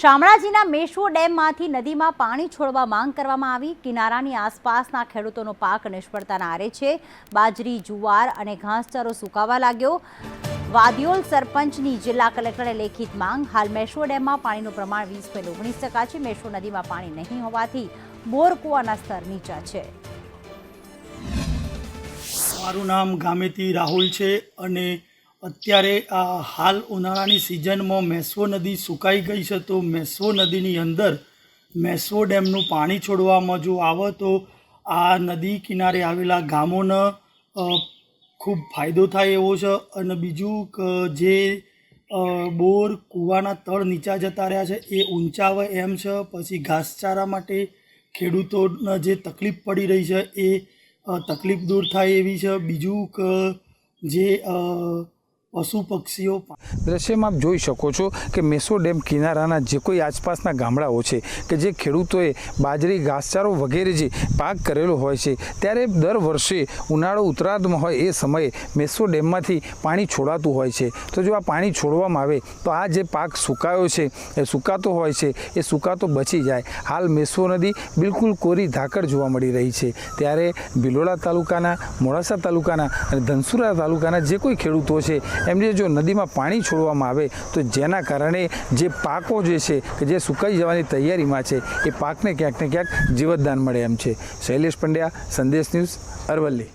શામળાજીના મેશ્વો ડેમમાંથી નદીમાં પાણી છોડવા માંગ કરવામાં આવી. કિનારાની આસપાસના ખેડૂતોનો પાક નિષ્ફળતાના આરે છે. બાજરી, જુવાર અને ઘાસચારો સુકાવા લાગ્યો. વાદિયોલ સરપંચની જિલ્લા કલેક્ટરે લેખિત માંગ. હાલ મેશ્વો ડેમમાં પાણીનું પ્રમાણ વીસ પોઈન્ટ ઓગણીસ ટકા છે. મેશ્વો નદીમાં પાણી નહીં હોવાથી બોરકુવાના સ્તર નીચા છે. મારું નામ ગામેતી રાહુલ છે અને અત્યારે આ હાલ ઉનાળાની સિઝનમાં મેસવો નદી સુકાઈ ગઈ છે તો મેસવો નદીની અંદર મેસ્વો ડેમનું પાણી છોડવામાં જો આવે તો આ નદી કિનારે આવેલા ગામોને ખૂબ ફાયદો થાય એવો છે. અને બીજું જે બોર કૂવાના તળ નીચા જતા રહ્યા છે એ ઊંચાવે એમ છે. પછી ઘાસચારા માટે ખેડૂતોને જે તકલીફ પડી રહી છે એ તકલીફ દૂર થાય એવી છે. બીજું જે પશુ પક્ષીઓ દ્રશ્યમાં આપ જોઈ શકો છો કે મેસો ડેમ કિનારાના જે કોઈ આસપાસના ગામડાઓ છે કે જે ખેડૂતોએ બાજરી, ઘાસચારો વગેરે જે પાક કરેલો હોય છે, ત્યારે દર વર્ષે ઉનાળો ઉત્તરાર્ધમાં હોય એ સમયે મેસો ડેમમાંથી પાણી છોડાતું હોય છે. તો જો આ પાણી છોડવામાં આવે, તો આ જે પાક સુકાયો છે, એ સુકાતો હોય છે, એ સુકાતો બચી જાય. હાલ મેસો નદી બિલકુલ કોરી ધાકડ જોવા મળી રહી છે. ત્યારે ભિલોડા તાલુકાના, મોડાસા તાલુકાના અને ધનસુરા તાલુકાના જે કોઈ ખેડૂતો છે એમને જો નદીમાં પાણી છોડવામાં આવે, તો જેના કારણે જે પાકો જે છે, કે જે સુકાઈ જવાની તૈયારીમાં છે, એ પાકને ક્યાંક ને ક્યાંક જીવતદાન મળે એમ છે. શૈલેષ પંડ્યા, સંદેશ ન્યૂઝ અરવલ્લી.